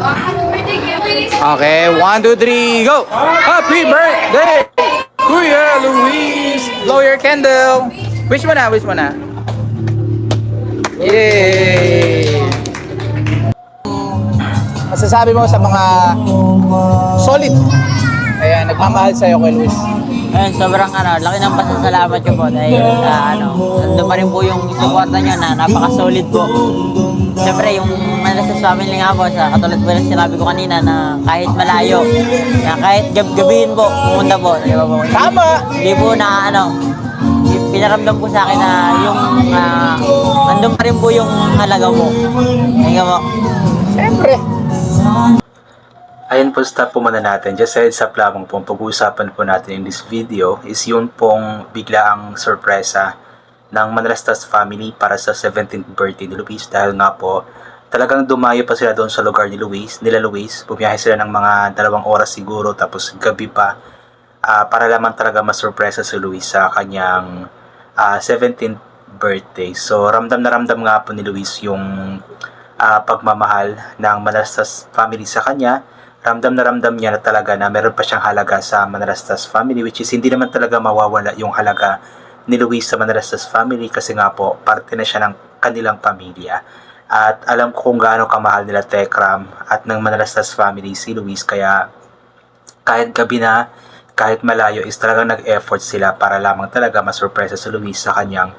Okay, one, two, three, go! Happy birthday, Kuya Luis! Blow your candle! Wish mo na, wish mo na. Yay! Masasabi mo sa mga solid. Nagmamahal sa'yo kay Luis. Ayun, sobrang ano, laki ng pasasalamat ko po dahil sa ano, nandun pa rin po yung suporta nyo na napaka-solid po. Siyempre, yung Malasas family nga po, sa katulad po ng sinabi ko kanina na kahit malayo, na kahit gab gabihin po, pumunta po, di ba po? Tama! Hindi po na ano, pinaramdam po sa akin na yung uh, nandun pa rin po yung halaga po. Thank you po. Siyempre. Ayun po, stop po muna natin. Just heads up lamang po, pag-uusapan po natin in this video is yun pong biglaang sorpresa ng Manrastas family para sa 17th birthday ni Luis dahil nga po talagang dumayo pa sila doon sa lugar ni Luis, nila Luis. Bumiyahe sila ng mga dalawang oras siguro tapos gabi pa ah, para lamang talaga masurpresa si Luis sa kanyang ah, 17th birthday. So ramdam na ramdam nga po ni Luis yung ah, pagmamahal ng Manrastas family sa kanya ramdam na ramdam niya na talaga na meron pa siyang halaga sa Manrastas family which is hindi naman talaga mawawala yung halaga ni Luis sa Manrastas family kasi nga po parte na siya ng kanilang pamilya at alam ko kung gaano kamahal nila Tekram at ng Manrastas family si Luis kaya kahit gabi na kahit malayo is talagang nag-effort sila para lamang talaga masurpresa si Luis sa kanyang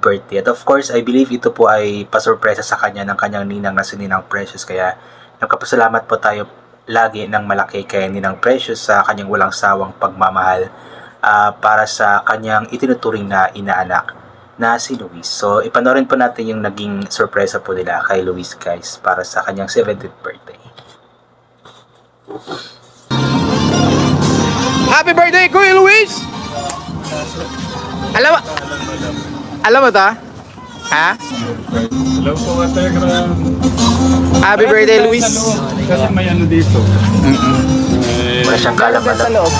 birthday. At of course, I believe ito po ay pasurpresa sa kanya ng kanyang ninang na si Ninang Precious. Kaya nagkapasalamat po tayo lagi ng malaki kay Ninang Precious sa kanyang walang sawang pagmamahal ah, para sa kanyang itinuturing na inaanak na si Luis. So, ipanoorin po natin yung naging sorpresa po nila kay Luis guys para sa kanyang 70th birthday. Happy birthday, Kuya Luis! Alam alam mo to? Ha? Hello po ka Telegram. Happy birthday, Luis! Kasi may ano dito. Eh, Wala siyang Sa kalaman. loob.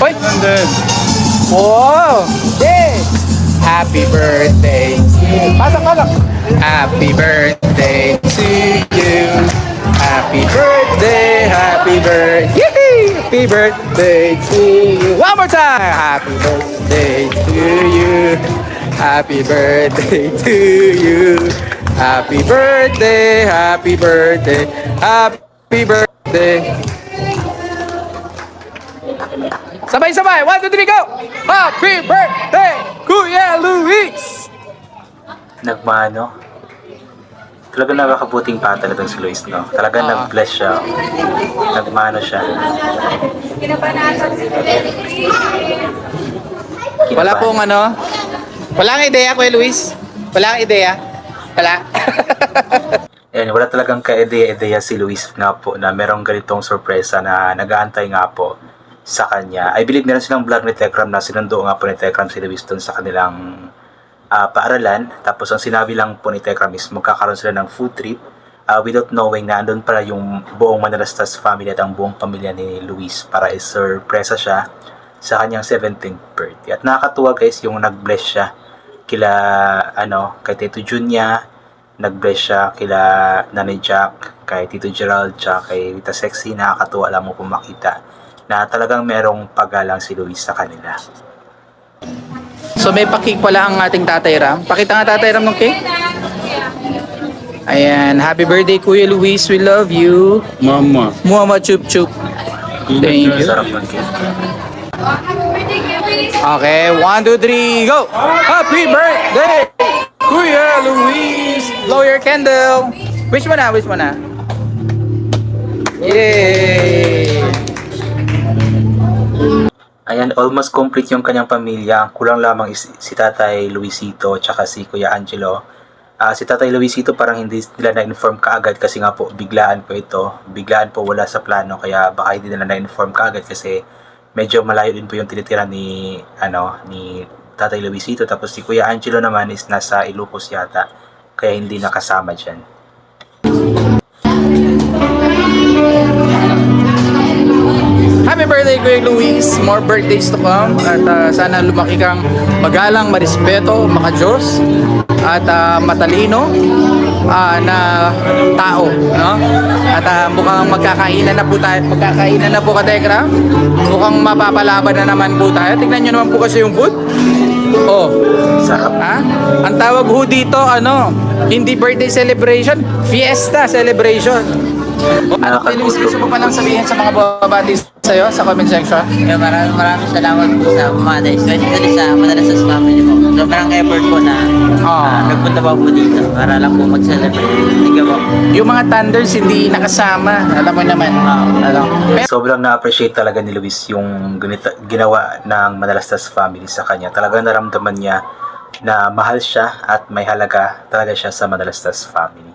Hoy! and then, Wow! Yeah! Happy birthday! Pasok, pasok! Happy birthday to you! Happy birthday! Happy birthday! Happy birthday to you! One more time! Happy birthday to you! Happy birthday to you! Happy birthday! Happy birthday! Happy birthday! Sabay-sabay! One, two, three, go! Happy birthday, Kuya Luis! nagmano. Talaga nakakabuting pa talaga si Luis, no? Talaga Ah. nag-bless siya. Nagmano siya. Wala pong ano? Wala kang ideya, Kuya Luis? Wala kang ideya? Wala? Ayan, wala talagang ka-ideya-ideya si Luis na po na merong ganitong sorpresa na nag-aantay nga po sa kanya. I believe meron silang vlog ni Tekram na sinundo nga po ni Tekram si Luis dun sa kanilang ah, paaralan. Tapos ang sinabi lang po ni Tekram is magkakaroon sila ng food trip ah, without knowing na andun pala yung buong Manalastas family at ang buong pamilya ni Luis para i-surpresa siya sa kanyang 17th birthday. At nakakatuwa guys yung nag-bless siya kila ano kay Tito Junya nag-bless siya kila Nanay Jack, kay Tito Gerald, tsaka kay Rita Sexy. Nakakatuwa lang mo kung makita na talagang merong paggalang si Luis sa kanila. so may pakik pala ang ating Tatay Ram. Pakita nga Tatay Ram ng cake. Ayan, happy birthday Kuya Luis, we love you. Mama. Muhammad Chup Chup. Thank you. Sarap ng cake. Okay, one, two, three, go! Happy birthday, Kuya Luis! Blow your candle! Wish mo na, wish mo na. Yay! Ayan, almost complete yung kanyang pamilya. Ang Kulang lamang is si Tatay Luisito tsaka si Kuya Angelo. Ah, si Tatay Luisito parang hindi nila na-inform kaagad kasi nga po biglaan po ito. Biglaan po wala sa plano kaya baka hindi nila na-inform kaagad kasi medyo malayo din po yung tinitira ni ano ni Tatay Luisito tapos si Kuya Angelo naman is nasa Ilocos yata kaya hindi nakasama diyan. Happy birthday, Kuya Luis! More birthdays to come. At ah, sana lumaki kang magalang, marespeto, makajos, at ah, matalino. ah, na tao, no? At ah, mukhang magkakainan na po tayo. Magkakainan na po ka, Tekram. Mukhang mapapalaban na naman po tayo. Tignan nyo naman po kasi yung food. Oh, Sarap. Ha? Ang tawag ho dito, ano, hindi birthday celebration, fiesta celebration. Ano kayo gusto mo palang sabihin sa mga babati sa'yo sa comment section? Kaya maraming maraming salamat po sa Mother, especially sa Madrasas family po. Sobrang effort po na Ah. ah, nagpunta pa po dito para lang po mag-celebrate. You po. Yung mga Thunders hindi nakasama, alam mo naman. Ah, Alam. Pero Sobrang na-appreciate talaga ni Luis yung ganita, ginawa ng Manalastas family sa kanya. Talagang naramdaman niya na mahal siya at may halaga talaga siya sa Manalastas family.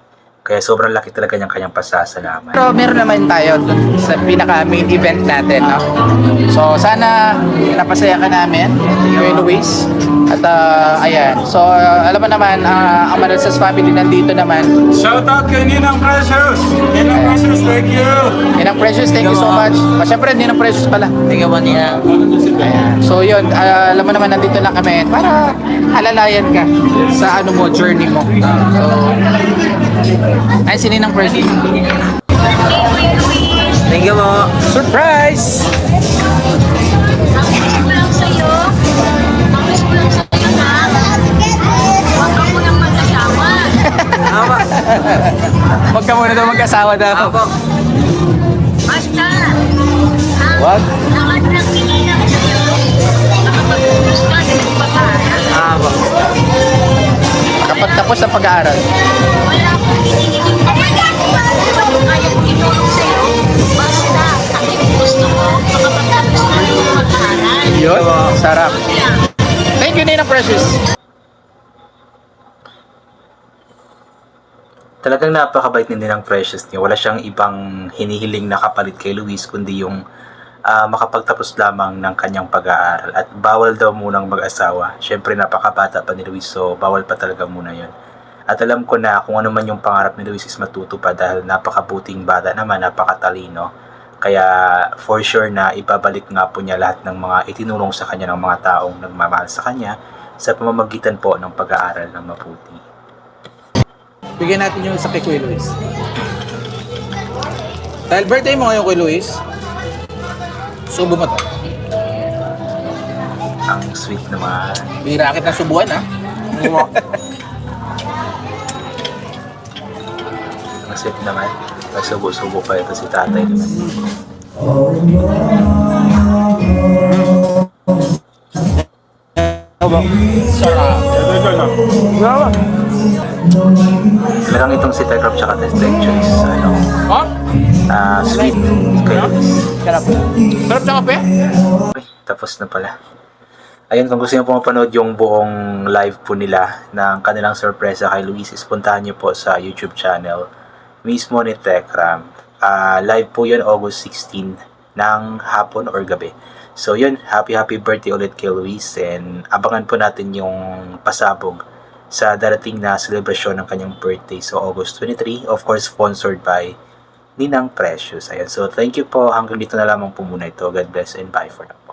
Kaya sobrang laki talaga niyang kanyang pasasalamat. Pero meron naman tayo sa pinaka main event natin, no? So sana napasaya ka namin, Kuya Luis. At ah, ayan. So ah, alam mo naman, uh, ang Manalasas family nandito naman. Shout out kay Ninang Precious! Ninang Precious, thank you so much. Ah, Siyempre, Ninang Precious pala. Thank you po nila. Ayan. So yun, ah, alam mo naman nandito lang kami para alalayan ka sa ano mo, journey mo. So, ay sinin ng Precious. Thank you po. Surprise! Mag-asawa. Tama. Huwag ka muna daw magkasawa daw. Apo. Sa pagpapaaral. Apo. Kapag tapos ang pag-aaral. Wala akong hinihiling pa man. Ano kaya tinulong sa'yo? Basta, ang gusto ko, makapagtapos ka ng pag-aaral. Yun, sarap. Thank you, Ninang Precious. Talagang napakabait din ng Precious niya. Wala siyang ibang hinihiling na kapalit kay Luis kundi yung ah, makapagtapos lamang ng kanyang pag-aaral. At bawal daw munang mag-asawa. Siyempre napakabata pa ni Luis so bawal pa talaga muna yon. At alam ko na kung ano man yung pangarap ni Luis is matutupad dahil napakabuting bata naman, napakatalino. Kaya for sure na ibabalik nga po niya lahat ng mga itinulong sa kanya ng mga taong nagmamahal sa kanya sa pamamagitan po ng pag-aaral ng mabuti. Bigyan natin yung sa kay Kuya Luis. Dahil birthday mo ngayon, Kuya Luis, subo mo to. Ang sweet naman. Bira kita subuan, ha? Ang sweet naman. Nagsubo-subo pa ito si tatay naman. Sarap. Ito. Talagang itong si Tegrap tsaka Tested Choice, ano, Ha? Ah sweet Luis. Sarap. Sarap sa kape? Uy, tapos na pala. Ayun, kung gusto niyo po mapanood yung buong live po nila ng kanilang sorpresa kay Luis, is puntahan niyo po sa YouTube channel mismo ni Tekram. Ah, live po yun August 16 ng hapon or gabi. So yun, happy happy birthday ulit kay Luis and abangan po natin yung pasabog sa darating na celebration ng kanyang birthday. So August 23, of course sponsored by Ninang Precious. Ayan, so thank you po. Hanggang dito na lamang po muna ito. God bless and bye for now.